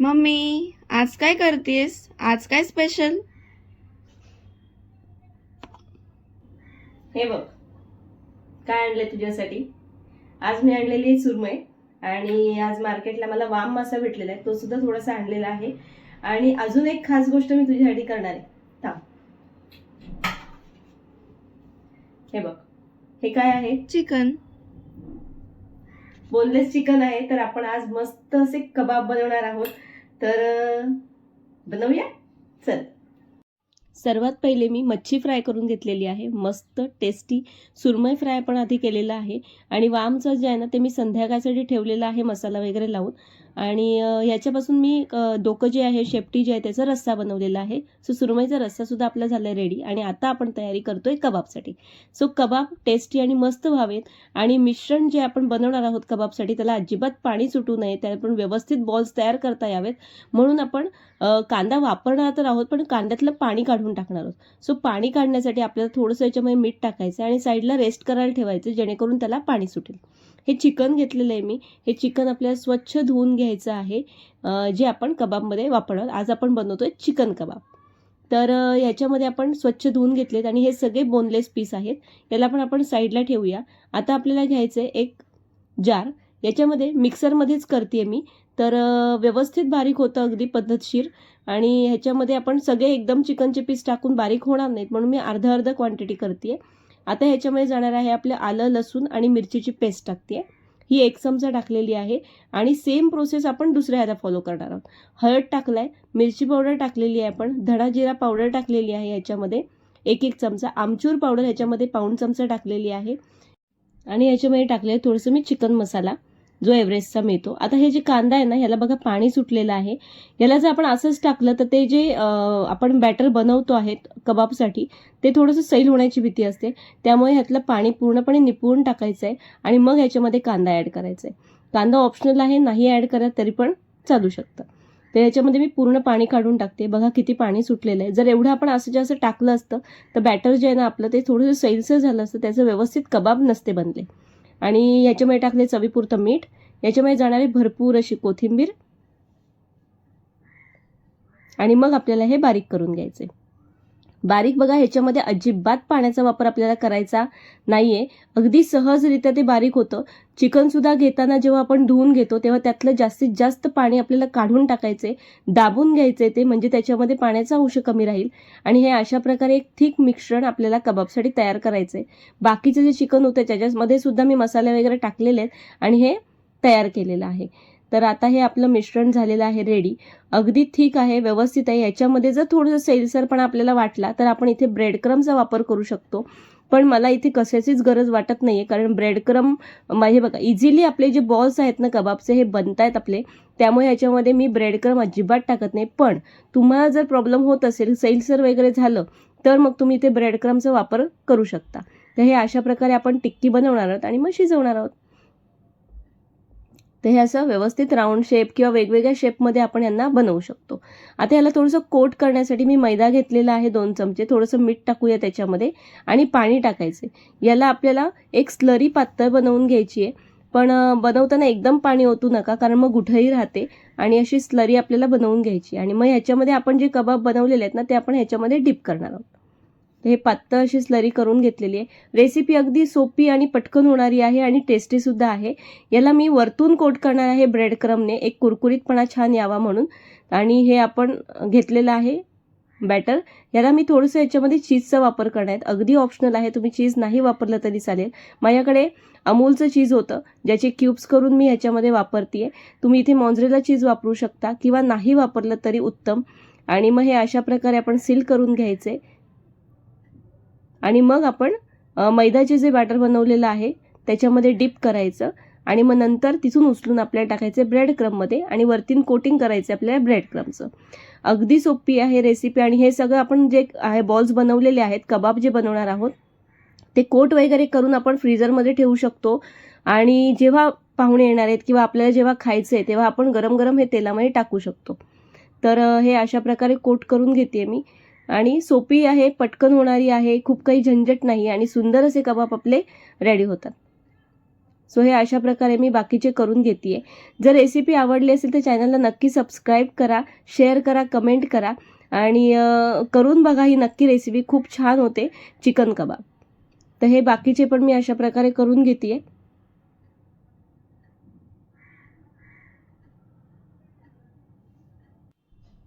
Mummy आज काय करतेस? आज काय स्पेशल हे बघ काय आणलंय तुझ्यासाठी? आज मी आणलेली आहे सुरमई आणि आज मार्केटला मला वाम मासा भेटलेला आहे. तो सुद्धा थोडासा आणलेला आहे. आणि अजून एक खास गोष्ट मी तुझ्यासाठी करणार आहे. थांब. हे बघ हे काय आहे? चिकन. बोनलेस चिकन आहे तर आपण आज मस्त असे कबाब बनवणार आहोत. तर बनवूया? चल. सर्वात पहिले मी मच्छी फ्राय करून घेतलेली आहे. मस्त टेस्टी सुरमई फ्राय पण आधी केलेला आहे. आणि वामचं जे आहे ना ते मी संध्याकाळसाठी ठेवलेलं आहे मसाला वगैरे लावून. आणि ह्याच्यापासून मी डोकं जे आहे शेपटी जे आहे त्याचा रस्सा बनवलेला आहे. सो सुरमईचा रस्सासुद्धा आपला झाला आहे रेडी आणि आता आपण तयारी करतोय कबाबसाठी. सो कबाब टेस्टी आणि मस्त व्हावेत आणि मिश्रण जे आपण बनवणार आहोत कबाबसाठी त्याला अजिबात पाणी सुटू नये त्या पण व्यवस्थित बॉल्स तयार करता यावेत. म्हणून आपण कांदा वापरणार तर आहोत पण कांद्यातलं पाणी काढून टाकणार आहोत. सो पाणी काढण्यासाठी आपल्याला थोडंसं याच्यामध्ये मीठ टाकायचं आणि साईडला रेस्ट करायला ठेवायचं जेणेकरून त्याला पाणी सुटेल. हे चिकन घेतलेलं आहे मी. हे चिकन आपल्याला स्वच्छ धुवून घ्यायचं आहे. जे आपण कबाबमध्ये वापरणार. आज आपण बनवतो आहे चिकन कबाब. तर ह्याच्यामध्ये याच्यामध्ये आपण स्वच्छ धुवून घेतलेत आणि हे सगळे बोनलेस पीस आहेत. याला पण आपण साईडला ठेवूया. आता आपल्याला घ्यायचं आहे एक जार याच्यामध्ये मिक्सरमध्येच करते मी. तर व्यवस्थित बारीक होतं अगदी पद्धतशीर. आणि ह्याच्यामध्ये आपण सगळे एकदम चिकनचे पीस टाकून बारीक होणार नाहीत. म्हणून मी अर्धा अर्धा क्वांटिटी करते आहे आता ह्याच्यामध्ये जाणार आहे आपलं आलं लसूण आणि मिरचीची पेस्ट टाकते ही एक चमचा टाकलेली आहे आणि सेम प्रोसेस आपण दुसऱ्या ह्याला फॉलो करणार आहोत. हळद टाकलाय मिरची पावडर टाकलेली आहे आपण धडा जिरा पावडर टाकलेली आहे ह्याच्यामध्ये. एक एक चमचा आमचूर पावडर ह्याच्यामध्ये पाऊण चमचा टाकलेली आहे. आणि याच्यामध्ये टाकले थोडंसं मी चिकन मसाला जो एव्हरेस्टचा मिळतो. आता हे जे कांदा आहे ना याला बघा पाणी सुटलेलं आहे. याला जर आपण असंच टाकलं तर ते जे आपण बॅटर बनवतो आहेत कबाबसाठी ते थोडंसं सैल होण्याची भीती असते. त्यामुळे ह्यातलं पाणी पूर्णपणे निपुळून टाकायचं आहे आणि मग ह्याच्यामध्ये कांदा ॲड करायचा आहे. कांदा ऑप्शनल आहे नाही ॲड करा तरी पण चालू शकतं. तर याच्यामध्ये मी पूर्ण पाणी काढून टाकते. बघा किती पाणी सुटलेलं आहे. जर एवढं आपण असं जास्त टाकलं असतं तर बॅटर जे आहे ना आपलं ते थोडंसं सैलसर झालं असतं. त्याचं व्यवस्थित कबाब नसते बनले. आणि याच्यामध्ये टाकले चवीपुरतं मीठ. याच्यामध्ये जाणारी भरपूर अशी कोथिंबीर. आणि मग आपल्याला हे बारीक करून घ्यायचे बारीक बघा ह्याच्यामध्ये अजिबात पाण्याचा वापर आपल्याला करायचा नाहीये. अगदी सहजरित्या ते बारीक होतं. चिकन सुद्धा घेताना जेव्हा आपण धुवून घेतो तेव्हा त्यातलं जास्तीत जास्त पाणी आपल्याला काढून टाकायचे दाबून घ्यायचे ते म्हणजे त्याच्यामध्ये पाण्याचा अंश कमी राहील. आणि हे अशा प्रकारे एक थिक मिश्रण आपल्याला कबाबसाठी तयार करायचं आहे बाकीचे जे चिकन होतं त्याच्यामध्ये सुद्धा मी मसाले वगैरे टाकलेले आहेत आणि हे तयार केलेलं आहे. तर आता हे आपलं मिश्रण झालेलं आहे रेडी अगदी ठीक आहे व्यवस्थित आहे. याच्यामध्ये जर थोडंसं सैलसरपणा आपल्याला वाटला तर आपण इथे ब्रेड क्रमचा वापर करू शकतो. पण मला इथे कशाचीच गरज वाटत नाही आहे कारण ब्रेडक्रम माझे बघा इझिली आपले जे बॉल्स आहेत ना कबाबचे हे बनत आहेत आपले. त्यामुळे याच्यामध्ये मी ब्रेड क्रम अजिबात टाकत नाही. पण तुम्हाला जर प्रॉब्लेम होत असेल सैलसर वगैरे झालं तर मग तुम्ही इथे ब्रेडक्रमचा वापर करू शकता. तर हे अशा प्रकारे आपण टिक्की बनवणार आहोत आणि मग शिजवणार आहोत. तर हे असं व्यवस्थित राऊंड शेप किंवा वेगवेगळ्या शेपमध्ये आपण यांना बनवू शकतो. आता याला थोडंसं कोट करण्यासाठी मी मैदा घेतलेला आहे दोन चमचे. थोडंसं मीठ टाकूया त्याच्यामध्ये आणि पाणी टाकायचे. याला आपल्याला एक स्लरी पातळ बनवून घ्यायची आहे. पण बनवताना एकदम पाणी ओतू नका कारण मग गुठही राहते आणि अशी स्लरी आपल्याला बनवून घ्यायची आणि मग ह्याच्यामध्ये आपण जे कबाब बनवलेले आहेत ना ते आपण ह्याच्यामध्ये डिप करणार आहोत. हे पातळ अशी स्लरी करून घेतलेली आहे. रेसिपी अगदी सोपी आणि पटकन होणारी आहे आणि टेस्टीसुद्धा आहे. याला मी वरतून कोट करणार आहे ब्रेड क्रमने एक कुरकुरीतपणा छान यावा म्हणून. आणि हे आपण घेतलेलं आहे बॅटर याला मी थोडंसं याच्यामध्ये चीजचा वापर करणार आहे. अगदी ऑप्शनल आहे. तुम्ही चीज नाही वापरलं तरी चालेल. माझ्याकडे अमूलचं चीज होतं. ज्याचे क्यूब्स करून मी ह्याच्यामध्ये वापरते तुम्ही इथे मॉन्झरेला चीज वापरू शकता किंवा नाही वापरलं तरी उत्तम. आणि मग हे अशा प्रकारे आपण सील करून घ्यायचे. आणि मग आपण मैद्याचे जे बॅटर बनवलेलं आहे त्याच्यामध्ये डिप करायचं आणि मग नंतर तिथून उचलून आपल्याला टाकायचे ब्रेड क्रममध्ये आणि वरतीन कोटिंग करायचं आपल्याला ब्रेड क्रमचं अगदी सोपी आहे रेसिपी आणि हे सगळं आपण जे आहे बॉल्स बनवलेले आहेत कबाब जे बनवणार आहोत ते कोट वगैरे करून आपण फ्रीजरमध्ये ठेवू शकतो. आणि जेव्हा पाहुणे येणार आहेत किंवा आपल्याला जेव्हा खायचं आहे तेव्हा आपण गरम गरम हे तेलामध्ये टाकू शकतो. तर हे अशा प्रकारे कोट करून घेते मी. आणि सोपी आहे पटकन होणारी आहे खूप काही झंझट नाही आणि सुंदर असे कबाब आपले रेडी होतात. सो हे अशा प्रकारे मी बाकीचे करून घेते जर रेसिपी आवडली असेल तर चॅनलला नक्की सबस्क्राईब करा शेअर करा कमेंट करा आणि करून बघा ही नक्की रेसिपी खूप छान होते चिकन कबाब. तर हे बाकीचे पण मी अशा प्रकारे करून घेते आहे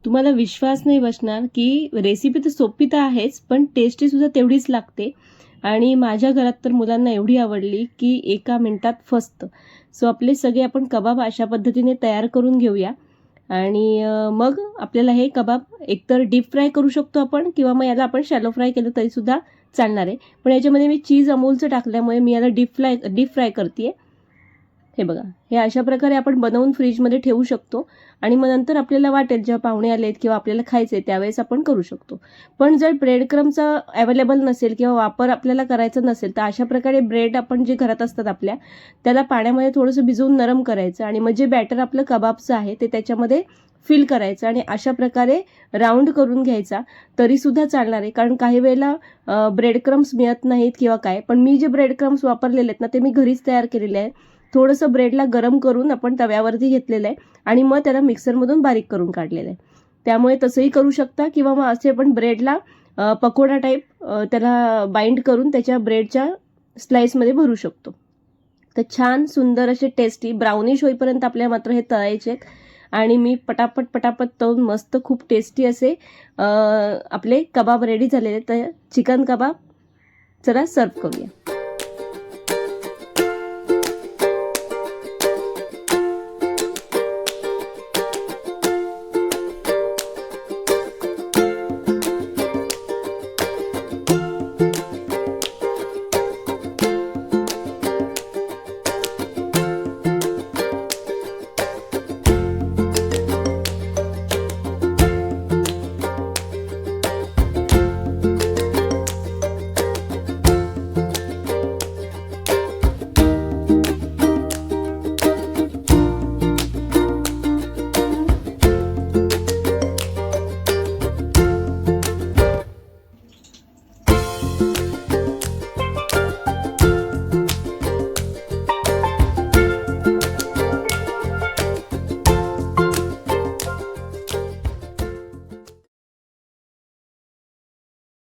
तुम्हाला विश्वास नाही बसणार की रेसिपी तर सोपी तर आहेच पण टेस्टी सुद्धा तेवढीच लागते. आणि माझ्या घरात तर मुलांना एवढी आवडली की एका मिनटात फसतं. सो आपले सगळे आपण कबाब अशा पद्धतीने तयार करून घेऊया. आणि मग आपल्याला हे कबाब एकतर डीप फ्राय करू शकतो आपण किंवा मग याला आपण शॅलो फ्राय केलं तरीसुद्धा चालणार आहे. पण याच्यामध्ये मी चीज अमूलचं टाकल्यामुळे मी याला डीप फ्राय डीप फ्राय करते आहे हे बघा हे अशा प्रकारे आपण बनवून फ्रीजमध्ये ठेवू शकतो आणि मग नंतर आपल्याला वाटेल जेव्हा पाहुणे आलेत किंवा आपल्याला खायचे त्यावेळेस आपण करू शकतो. पण जर ब्रेड क्रमचा अवेलेबल नसेल किंवा वापर आपल्याला करायचा नसेल तर अशा प्रकारे ब्रेड आपण जे घरात असतात आपल्या त्याला पाण्यामध्ये थोडंसं भिजवून नरम करायचं आणि मग जे बॅटर आपलं कबाबचं आहे ते त्याच्यामध्ये फिल करायचं आणि अशा प्रकारे राऊंड करून घ्यायचा तरीसुद्धा चालणार आहे. कारण काही वेळेला ब्रेड क्रम्स मिळत नाहीत किंवा काय पण मी जे ब्रेड क्रम्स वापरलेले आहेत ना ते मी घरीच तयार केलेले आहेत. थोडंसं ब्रेडला गरम करून आपण तव्यावरती घेतलेलं आहे आणि मग त्याला मिक्सरमधून बारीक करून काढलेलं आहे. त्यामुळे तसंही करू शकता किंवा मग असे आपण ब्रेडला पकोडा टाईप त्याला बाइंड करून त्याच्या ब्रेडच्या स्लाईसमध्ये भरू शकतो. तर छान सुंदर असे टेस्टी ब्राउनिश होईपर्यंत आपल्याला मात्र हे तळायचे आहेत. आणि मी पटापट पटापट तळून मस्त खूप टेस्टी असे आपले कबाब रेडी झालेले तर चिकन कबाब चला सर्व करूया.